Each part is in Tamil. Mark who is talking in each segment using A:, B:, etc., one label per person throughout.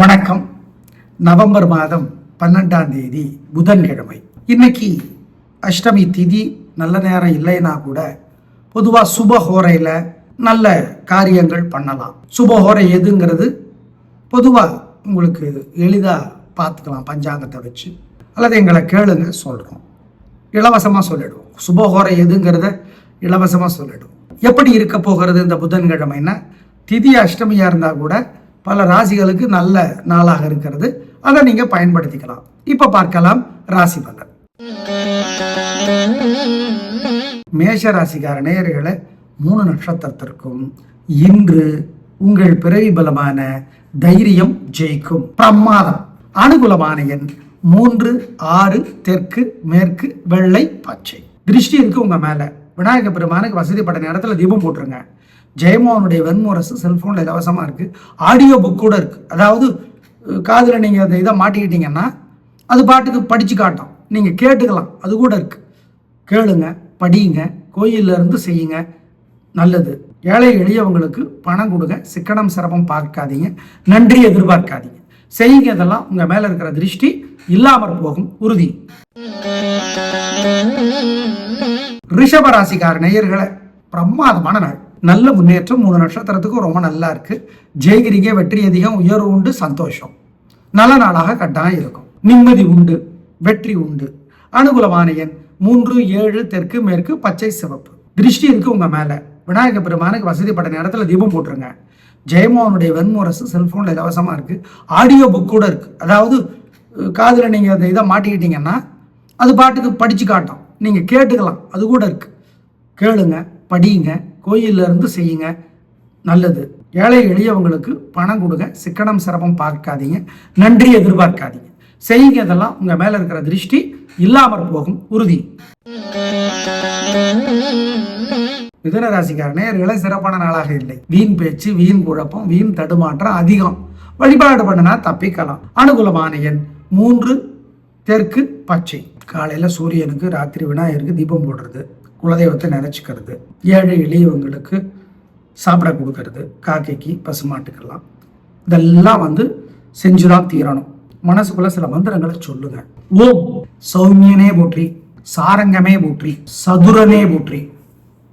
A: வணக்கம். நவம்பர் மாதம் பன்னெண்டாம் தேதி புதன்கிழமை. இன்னைக்கு அஷ்டமி திதி நல்ல நேரம் இல்லைன்னா கூட பொதுவாக சுபஹோரையில் நல்ல காரியங்கள் பண்ணலாம். சுபஹோரை எதுங்கிறது பொதுவாக உங்களுக்கு எளிதாக பார்த்துக்கலாம் பஞ்சாங்கத்தை வச்சு. அல்லது எங்களை கேளுங்க சொல்கிறோம் இலவசமாக சொல்லிடுவோம். சுபஹோரை எதுங்கிறத இலவசமாக சொல்லிடுவோம். எப்படி இருக்க போகிறது இந்த புதன்கிழமைன்னா திதி அஷ்டமியாக இருந்தால் கூட பல ராசிகளுக்கு நல்ல நாளாக இருக்கிறது. அதை நீங்கள் பயன்படுத்திக்கலாம். இப்போ பார்க்கலாம் ராசி பலன். மேஷ ராசிக்கார நேயர்களை மூணு நட்சத்திரத்திற்கும் இன்று உங்கள் பிறவி பலமான தைரியம் ஜெயிக்கும். பிரமாதம். அனுகூலமான எண் மூன்று ஆறு தெற்கு மேற்கு வெள்ளை பச்சை. திருஷ்டி இருக்கு உங்க மேல. விநாயகர் பெருமானுக்கு வசதிப்பட்ட நேரத்தில் தீபம் போட்டுருங்க. ஜெயமோகனுடைய வெண்முரசு செல்ஃபோனில் இலவசமாக இருக்குது ஆடியோ புக் கூட இருக்குது அதாவது காதில் நீங்கள் அந்த இதை மாட்டிக்கிட்டீங்கன்னா அது பாட்டுக்கு படித்து காட்டும். நீங்கள் கேட்டுக்கலாம். அது கூட இருக்குது கேளுங்க படியுங்க கோயில்ல இருந்து செய்யுங்க. நல்லது. ஏழை எளியவங்களுக்கு பணம் கொடுங்க. சிக்கனம் சிரமம் பார்க்காதீங்க. நன்றி எதிர்பார்க்காதீங்க. செய்யுங்க இதெல்லாம். உங்கள் மேலே இருக்கிற திருஷ்டி இல்லாமற் போகும். உறுதி. ரிஷபராசிக்கார நேயர்களை பிரமாதமான நாள். நல்ல முன்னேற்றம் மூணு நட்சத்திரத்துக்கும் ரொம்ப நல்லா இருக்கு. ஜெயகிரிக்கே வெற்றி அதிகம் உயர்வு உண்டு சந்தோஷம். நல்ல நாளாக கட்டாயம் இருக்கும். நிம்மதி உண்டு வெற்றி உண்டு. அனுகூலமான எண் மூன்று ஏழு தெற்கு மேற்கு பச்சை சிவப்பு. திருஷ்டி இருக்கு உங்க மேல. விநாயக பெருமானுக்கு வசதிப்பட்ட நேரத்தில் தீபம் போட்டுருங்க. ஜெயமோகனுடைய வெண்முரசு செல்போன்ல இலவசமா இருக்கு. ஆடியோ புக் கூட இருக்கு. அதாவது காதில் நீங்கள் நீங்க அந்த இதை மாட்டிக்கிட்டீங்கன்னா அது பாட்டுக்கு படிச்சு காட்டும். நீங்க கேட்டுக்கலாம். அது கூட இருக்கு. கேளுங்க படியுங்க. கோயில்ல இருந்து செய்யுங்க. நல்லது. ஏழை எளியவங்களுக்கு பணம் கொடுங்க. சிக்கனம் சிரமம் பார்க்காதீங்க. நன்றி எதிர்பார்க்காதீங்க. செய்யுங்க இதெல்லாம். உங்க மேல இருக்கிற திருஷ்டி இல்லாமற் போகும். உறுதி. மிதுன ராசிக்கார சிறப்பான நாளாக இல்லை. வீண் பேச்சு வீண் குழப்பம் வீண் தடுமாற்றம் அதிகம். வழிபாடு பண்ணினா தப்பிக்கலாம். அனுகூலமான எண் மூன்று தெற்கு பச்சை. காலையில சூரியனுக்கு ராத்திரி விநாயகருக்கு தீபம் போடுறது. குலதெய்வத்தை நினைச்சுக்கிறது. ஏழை எளியவங்களுக்கு சாப்பிட கொடுக்கறது. காக்கைக்கு பசுமாட்டுக்கெல்லாம். இதெல்லாம் வந்து செஞ்சுதான் தீரணும். மனசுக்குள்ள சில மந்திரங்களை சொல்லுங்க. ஓம் சௌமியனே போற்றி சாரங்கமே போற்றி சதுரனே போற்றி.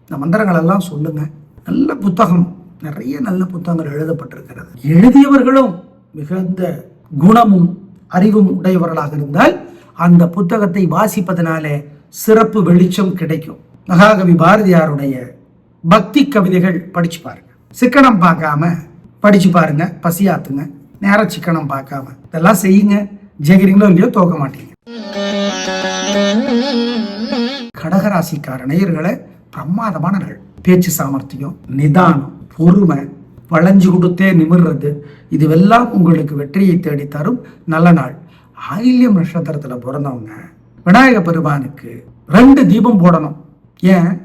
A: இந்த மந்திரங்கள் எல்லாம் சொல்லுங்க. நல்ல புத்தகம். நிறைய நல்ல புத்தகங்கள் எழுதப்பட்டிருக்கிறது. எழுதியவர்களும் மிகுந்த குணமும் அறிவும் உடையவர்களாக இருந்தால் அந்த புத்தகத்தை வாசிப்பதனாலே சிறப்பு வெளிச்சம் கிடைக்கும். மகாகவி பாரதியாருடைய பக்தி கவிதைகள் படிச்சு பாருங்க. சிக்கனம் பார்க்காம படிச்சு பாருங்க பசியாத்துங்க. நேர சிக்கனம் பார்க்காம. இதெல்லாம் செய்யுங்க. ஜெயிக்கிறீங்களோ இல்லையோ தோக்க மாட்டீங்க. கடகராசிக்கார நேயர்களை பிரமாதமான நாள் பேச்சு சாமர்த்தியம் நிதானம் பொறுமை வளைஞ்சு கொடுத்தே நிமிர்றது இதுவெல்லாம் உங்களுக்கு வெற்றியை தேடி தரும் நல்ல நாள். ஆயில்யம் நட்சத்திரத்துல பிறந்தவங்க விநாயக பெருமானுக்கு ரெண்டு தீபம் போடணும். ஏன்?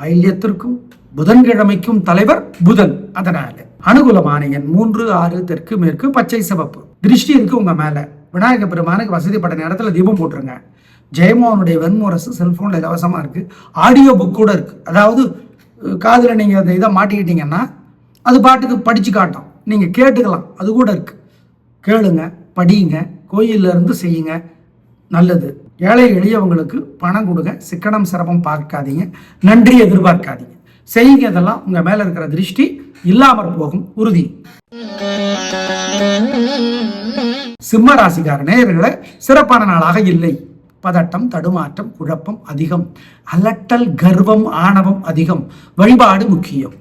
A: ஐல்யத்திற்கும் புதன்கிழமைக்கும் தலைவர் புதன். அதனால அனுகூலமான மூன்று ஆறு தெற்கு மேற்கு பச்சை சிவப்பு. திருஷ்டி இருக்கு உங்க மேல. விநாயக பெருமானுக்கு வசதிப்பட்ட நேரத்தில் தீபம் போட்டுருங்க. ஜெயமோகனுடைய வெண்முரசு செல்போன்ல இலவசமா இருக்கு. ஆடியோ புக் கூட இருக்கு. அதாவது காதில் நீங்கள் நீங்க அந்த இதை மாட்டிக்கிட்டீங்கன்னா அது பாட்டுக்கு படிச்சு காட்டும். நீங்க கேட்டுக்கலாம். அது கூட இருக்கு. கேளுங்க படியுங்க. கோயில்ல இருந்து செய்யுங்க. நல்லது. ஏழை எளியவங்களுக்கு பணம் கொடுங்க. சிக்கனம் சிரமம் பார்க்காதீங்க. நன்றி எதிர்பார்க்காதீங்க. செய்யுங்க இதெல்லாம். உங்க மேல இருக்கிற திருஷ்டி இல்லாமற் போகும். உறுதி. சிம்ம ராசிக்கார நேயர்களை சிறப்பான நாளாக இல்லை. பதட்டம் தடுமாற்றம் குழப்பம் அதிகம். அலட்டல் கர்வம் ஆணவம் அதிகம். வழிபாடு முக்கியம்.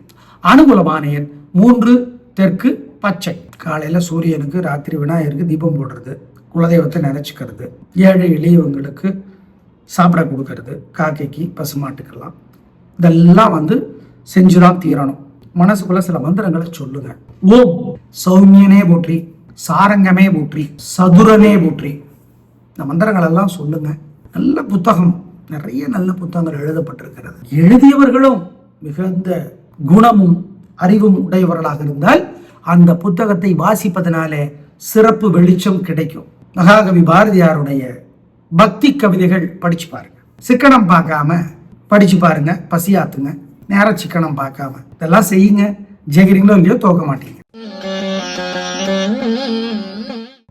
A: அனுகூலமான எண் மூன்று தெற்கு பச்சை. காலையில சூரியனுக்கு ராத்திரி விநாயகருக்கு தீபம் போடுறது. குலதெய்வத்தை நினைச்சுக்கிறது. ஏழை எளியவங்களுக்கு சாப்பிட கொடுக்கறது. காக்கைக்கு பசுமாட்டுக்கெல்லாம். இதெல்லாம் வந்து செஞ்சுதான் தீரணும். மனசுக்குள்ள சில மந்திரங்களை சொல்லுங்க. ஓம் சௌமியனே போற்றி சாரங்கமே போற்றி சதுரனே போற்றி. இந்த மந்திரங்கள் எல்லாம் சொல்லுங்க. நல்ல புத்தகம். நிறைய நல்ல புத்தகங்கள் எழுதப்பட்டிருக்கிறது. எழுதியவர்களும் மிகுந்த குணமும் அறிவும் உடையவர்களாக இருந்தால் அந்த புத்தகத்தை வாசிப்பதனாலே சிறப்பு வெளிச்சம் கிடைக்கும். மகாகவி பாரதியாருடைய பக்தி கவிதைகள் படிச்சு பாருங்க. சிக்கனம் பார்க்காம படிச்சு பாருங்க பசியாத்துங்க நேர சிக்கனம் பார்க்காம. இதெல்லாம் செய்யுங்க. ஜெயிக்கிறீங்களோ இல்லையோ தோக்க மாட்டீங்க.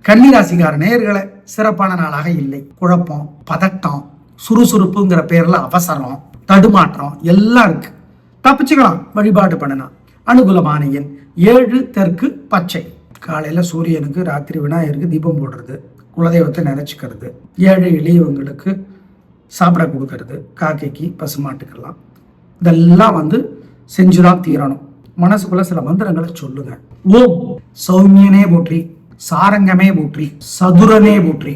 A: கன்னிராசிக்கார நேர்களை சிறப்பான நாளாக இல்லை. குழப்பம் பதட்டம் சுறுசுறுப்புங்கிற பேர்ல அவசரம் தடுமாற்றம் எல்லாம் இருக்கு. தப்பிச்சுக்கலாம் வழிபாடு பண்ணலாம். அனுகூலமான எண் ஏழு தெற்கு பச்சை. காலையில சூரியனுக்கு ராத்திரி விநாயகருக்கு தீபம் போடுறது. குலதெய்வத்தை நினைச்சுக்கிறது. ஏழை எளியவங்களுக்கு சாப்பிட கொடுக்கறது. காக்கைக்கு பசுமாட்டுக்கெல்லாம். இதெல்லாம் வந்து செஞ்சுதான் தீரணும். மனசுக்குள்ள சில மந்திரங்களை சொல்லுங்க. ஓம் சௌமியனே போற்றி சாரங்கமே போற்றி சதுரனே போற்றி.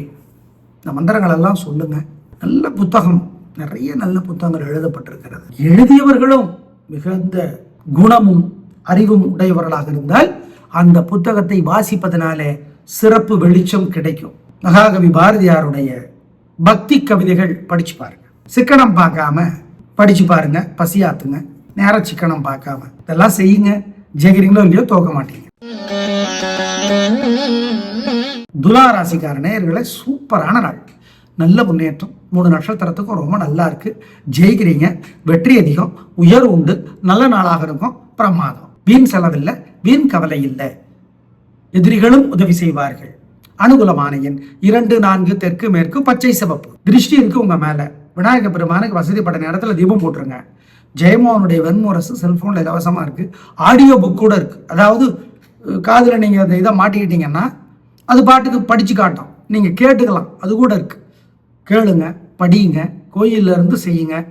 A: இந்த மந்திரங்கள் எல்லாம் சொல்லுங்க. நல்ல புத்தகம். நிறைய நல்ல புத்தகங்கள் எழுதப்பட்டிருக்கிறது. எழுதியவர்களும் மிகுந்த குணமும் அறிவும் உடையவர்களாக இருந்தால் அந்த புத்தகத்தை வாசிப்பதனாலே சிறப்பு வெளிச்சம் கிடைக்கும். மகாகவி பாரதியாருடைய பக்தி கவிதைகள் படிச்சு பாருங்க. சிக்கனம் பார்க்காம படிச்சு பாருங்க பசியாத்துங்க. நேரம் சிக்கனம் பார்க்காம. இதெல்லாம் செய்யுங்க. ஜெயிக்கிறீங்களோ இல்லையோ தோக்க மாட்டீங்க. துலா ராசிக்கார நேர்களை சூப்பரான நாள். நல்ல முன்னேற்றம். மூணு நட்சத்திரத்துக்கும் ரொம்ப நல்லா இருக்கு. ஜெயிக்கிறீங்க. வெற்றி அதிகம். உயர்வு உண்டு. நல்ல நாளாக இருக்கும். பிரமாதம். வீண் செலவில்லை. வீண் கவலை இல்லை. எதிரிகளும் உதவி செய்வார்கள். அனுகூலமான எண் இரண்டு நான்கு தெற்கு மேற்கு பச்சை சிவப்பு. திருஷ்டி இருக்கு உங்க மேல. விநாயகர் பெருமானுக்கு வசதிப்பட்ட நேரத்தில் தீபம் போட்டுருங்க. ஜெயமோகனுடைய வெண்முரசு செல்போன்ல இலவசமா இருக்கு. ஆடியோ புக் கூட இருக்கு. அதாவது காதில் நீங்கள் நீங்க அந்த இதை மாட்டிக்கிட்டீங்கன்னா அது பாட்டுக்கு படிச்சு காட்டும். நீங்க கேட்டுக்கலாம். அது கூட இருக்கு. கேளுங்க படியுங்க கோயில்ல இருந்து செய்யுங்க.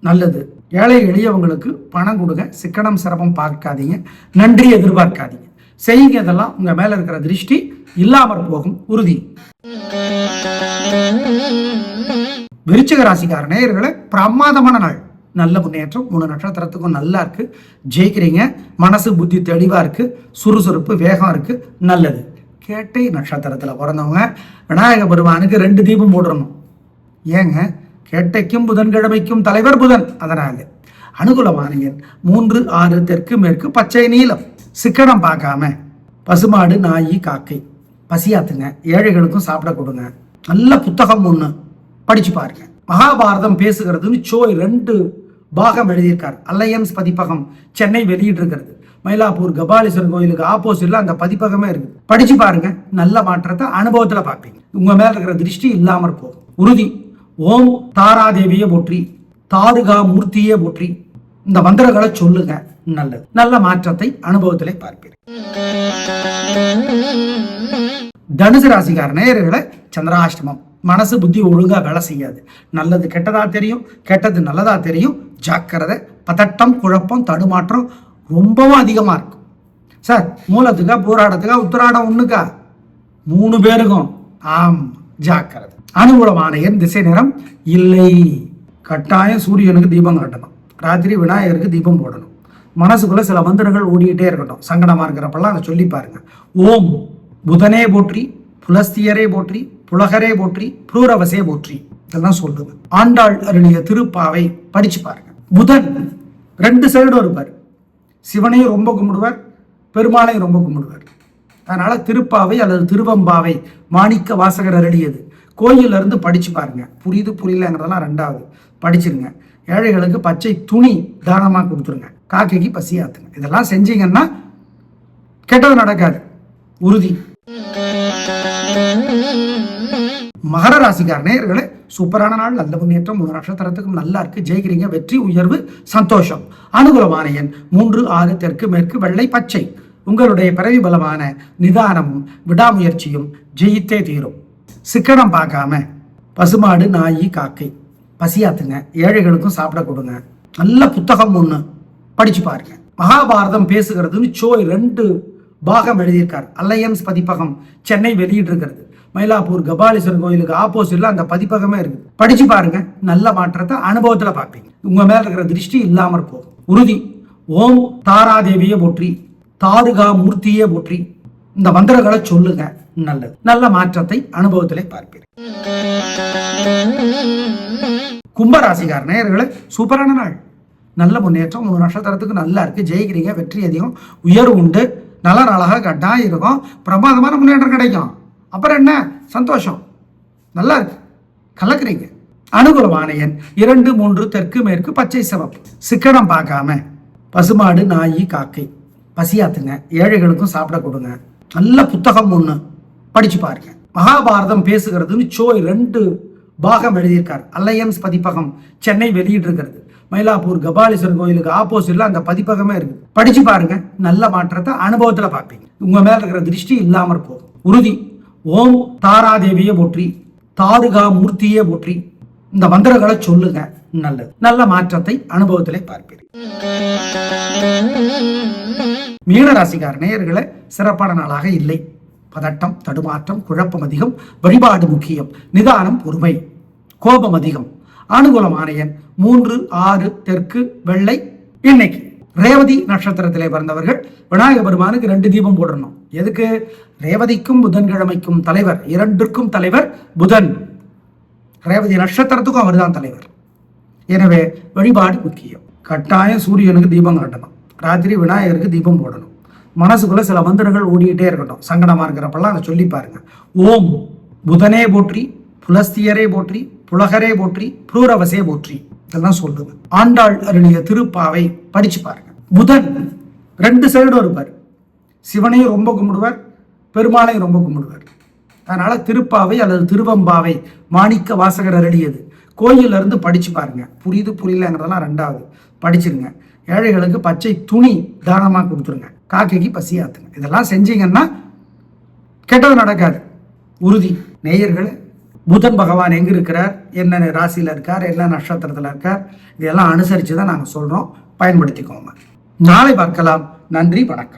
A: நல்லது. ஏழை எளியவங்களுக்கு பணம் கொடுங்க. சிக்கனம் சிரமம் பார்க்காதீங்க. நன்றி எதிர்பார்க்காதீங்க. செய்யுங்கதெல்லாம் உங்க மேல இருக்கிற திருஷ்டி இல்லாமற் போகும் உறுதி. விருச்சிக ராசிக்கார நேயர்களை பிரமாதமான நாள். நல்ல முன்னேற்றம் மூணு நட்சத்திரத்துக்கும் நல்லா இருக்கு. ஜெயிக்கிறீங்க. மனசு புத்தி தெளிவா இருக்கு. சுறுசுறுப்பு வேகம் இருக்கு. நல்லது. கேட்டை நட்சத்திரத்துல பிறந்தவங்க விநாயக பெருமானுக்கு ரெண்டு தீபம் போடணும் ஏங்க கேட்டைக்கும் புதன்கிழமைக்கும் தலைவர் புதன். அதனால அனுகூலமான மூன்று ஆறு தெற்கு மேற்கு பச்சை நீலம். சிக்கனம் பார்க்காம பசுமாடு நாய் காக்கை. பசியாத்துங்க. ஏழைகளுக்கும் சாப்பிட கொடுங்க. நல்ல புத்தகம் ஒன்று படிச்சு பாருங்க. மகாபாரதம் பேசுகிறதுன்னு சோய் ரெண்டு பாகம் எழுதியிருக்கார். அலையன்ஸ் பதிப்பகம் சென்னை வெளியிட்டிருக்கிறது. மயிலாப்பூர் கபாலீஸ்வரன் கோயிலுக்கு ஆப்போசிட்ல அந்த பதிப்பகமே இருக்கு படிச்சு பாருங்க. நல்ல மாற்றத்தை அனுபவத்துல பார்ப்பீங்க. உங்க மேல இருக்கிற திருஷ்டி இல்லாமற் போகும். உறுதி. ஓம் தாராதேவியை போற்றி தாருகா மூர்த்தியே போற்றி இந்த மந்திரங்களை சொல்லுங்க. நல்லது. நல்ல மாற்றத்தை அனுபவத்திலே பார்ப்பீர்கள். தனுசு ராசிக்கார நேயர்களை சந்திராஷ்டமம். மனசு புத்தி ஒழுங்கா வேலை செய்யாது. நல்லது கெட்டதா தெரியும் கெட்டது நல்லதா தெரியும். ஜாக்கிரதை பதட்டம் குழப்பம் தடுமாற்றம் ரொம்பவும் அதிகமா இருக்கும். சார் மூலத்துக்கா போராட்டத்துக்கா உத்தராடம் ஒண்ணுக்கா? மூணு பேருக்கும். ஆம் ஜாக்கிரதை. அனுகூலமான என் திசை நிறம் இல்லை. கட்டாயம் சூரியனுக்கு தீபம் காட்டணும். ராத்திரி விநாயகருக்கு தீபம் போடணும். மனசுக்குள்ள சில மந்திரங்கள் ஓடிக்கிட்டே இருக்கட்டும். சங்கடமா இருக்கிறப்பெல்லாம் அதை சொல்லி பாருங்க. ஓம் புதனே போற்றி புலஸ்தியரே போற்றி புலகரே போற்றி புரூரவசே போற்றி. இதெல்லாம் சொல்லுங்க ஆண்டாள் அருளிய திருப்பாவை படிச்சு பாருங்க. புதன் ரெண்டு சைடும் இருப்பார். சிவனையும் ரொம்ப கும்பிடுவார் பெருமாளையும் ரொம்ப கும்பிடுவார். அதனால திருப்பாவை அல்லது திருவம்பாவை மாணிக்க வாசகர் அருளியது. கோயில்ல இருந்து படிச்சு பாருங்க. புரியுது புரியலங்கிறதெல்லாம் ரெண்டாவது. படிச்சிருங்க. ஏழைகளுக்கு பச்சை துணி தானமா கொடுத்துருங்க. காக்கைக்கு பசியாத்துங்க இதெல்லாம் செஞ்சீங்கன்னா கெட்டது நடக்காது. உறுதி. மகர ராசிக்கார நேயர்களே சூப்பரான நாள். நல்ல முன்னேற்றம் மூணு நட்சத்திரத்துக்கும் நல்லா இருக்கு. ஜெயிக்கிறீங்க. வெற்றி உயர்வு சந்தோஷம். அனுகூலமான எண் மூன்று ஆறு தெற்கு மேற்கு வெள்ளை பச்சை. உங்களுடைய பிறவி பலமான நிதானமும் விடாமுயற்சியும் ஜெயித்தே தீரும். சிக்கனம் பார்க்காம பசுமாடு நாயி காக்கை. பசியாத்துங்க. ஏழைகளுக்கும் சாப்பிட கொடுங்க. நல்ல புத்தகம் ஒன்று படிச்சு பாருங்க. மகாபாரதம் பேசுகிறதுன்னு சோய் ரெண்டு பாகம் எழுதியிருக்கார். அலையன்ஸ் பதிப்பகம் சென்னை வெளியிட்டிருக்கிறது. மயிலாப்பூர் கபாலீஸ்வரர் கோயிலுக்கு ஆப்போசிட்ல அந்த பதிப்பகமே இருக்கு படிச்சு பாருங்க. நல்ல மாற்றத்தை அனுபவத்துல பார்ப்பீங்க. உங்க மேல இருக்கிற திருஷ்டி இல்லாமற் போகும். உறுதி. ஓம் தாராதேவியை போற்றி தாருகா மூர்த்தியே போற்றி இந்த மந்திரங்களை சொல்லுங்க. நல்லது. நல்ல மாற்றத்தை அனுபவத்திலே பார்ப்பீர்கள் கும்பராசிக்கார நேயர்களே சூப்பரான நாள். நல்ல முன்னேற்றம் மூணு நட்சத்திரத்துக்கு நல்லா இருக்கு. ஜெயிக்கிறீங்க வெற்றி அதிகம் உயர்வு உண்டு. நல்ல நாளாக கட்டாயம் இருக்கும் பிரமாதமான முன்னேற்றம் கிடைக்கும். அப்புறம் என்ன? சந்தோஷம். நல்லா இருக்கு. கலக்குறீங்க. அனுகூலமான எண் இரண்டு மூன்று தெற்கு மேற்கு பச்சை சிவப்பு. சிக்கனம் பார்க்காம பசுமாடு நாயி காக்கை. பசியாத்துங்க. ஏழைகளுக்கும் சாப்பிட கொடுங்க. நல்ல புத்தகம் ஒன்று படிச்சு பாருங்க. மகாபாரதம் பேசுகிறதுன்னு சோய் ரெண்டு பாகம் எழுதியிருக்கார். அலையன்ஸ் பதிப்பகம் சென்னை வெளியிட்டு இருக்கிறது மயிலாப்பூர் கபாலீஸ்வரர் கோயிலுக்கு ஆப்போசிட்ல அந்த பதிப்பகமே இருக்கு படிச்சு பாருங்க. நல்ல மாற்றத்தை அனுபவத்துல பார்ப்பீங்க. உங்க மேல இருக்கிற திருஷ்டி இல்லாம போகும். உறுதி. ஓம் தாராதேவியை போற்றி தாருகா மூர்த்தியே போற்றி இந்த மந்திரங்களை சொல்லுங்க. நல்லது. நல்ல மாற்றத்தை அனுபவத்திலே பார்ப்பீர்கள் மீனராசிக்கார நேயர்களை சிறப்பான நாளாக இல்லை. பதட்டம் தடுமாற்றம் குழப்பம் அதிகம் வழிபாடு முக்கியம் நிதானம் பொறுமை கோபம் அதிகம். அனுகூலம் ஆணையன் மூன்று ஆறு தெற்கு வெள்ளை இன்னைக்கு. ரேவதி நட்சத்திரத்திலே பிறந்தவர்கள் விநாயக பெருமானுக்கு ரெண்டு தீபம் போடணும். எதுக்கு? ரேவதிக்கும் புதன்கிழமைக்கும் தலைவர் இரண்டிற்கும் தலைவர் புதன். ரேவதி நட்சத்திரத்துக்கும் அவர் தான் தலைவர். எனவே வழிபாடு முக்கியம். கட்டாயம் சூரியனுக்கு தீபம் காட்டணும். ராத்திரி விநாயகருக்கு தீபம் போடணும். மனசுக்குள்ள சில மந்திரங்கள் ஓடிக்கிட்டே இருக்கட்டும். சங்கடமா இருக்கிறப்பெல்லாம் அதை சொல்லி பாருங்க. ஓம் புதனே போற்றி புலஸ்தியரே போற்றி புலகரே போற்றி புரூரவசே போற்றி. இதெல்லாம் சொல்லுங்க ஆண்டாள் அருளிய திருப்பாவை படிச்சு பாருங்க. புதன் ரெண்டு சைடும் இருப்பார். சிவனையும் ரொம்ப கும்பிடுவார் பெருமாளையும் ரொம்ப கும்பிடுவார். அதனால திருப்பாவை அல்லது திருவம்பாவை மாணிக்க வாசகர் அருளியது. கோயில்ல இருந்து படிச்சு பாருங்க. புரியுது புரியலங்கிறதெல்லாம் ரெண்டாவது. படிச்சிருங்க. ஏழைகளுக்கு பச்சை துணி தானமாக கொடுத்துருங்க. காக்கைக்கு பசியாத்துங்க. இதெல்லாம் செஞ்சீங்கன்னா கெட்டது நடக்காது. உறுதி. நேயர்களே புதன் பகவான் எங்கே இருக்கிறார்? என்ன ராசியில் இருக்கார்? என்ன நட்சத்திரத்தில் இருக்கார்? இதெல்லாம் அனுசரித்து தான் நாங்கள் சொல்கிறோம் பயன்படுத்திக்கோங்க. நாளை பார்க்கலாம். நன்றி வணக்கம்.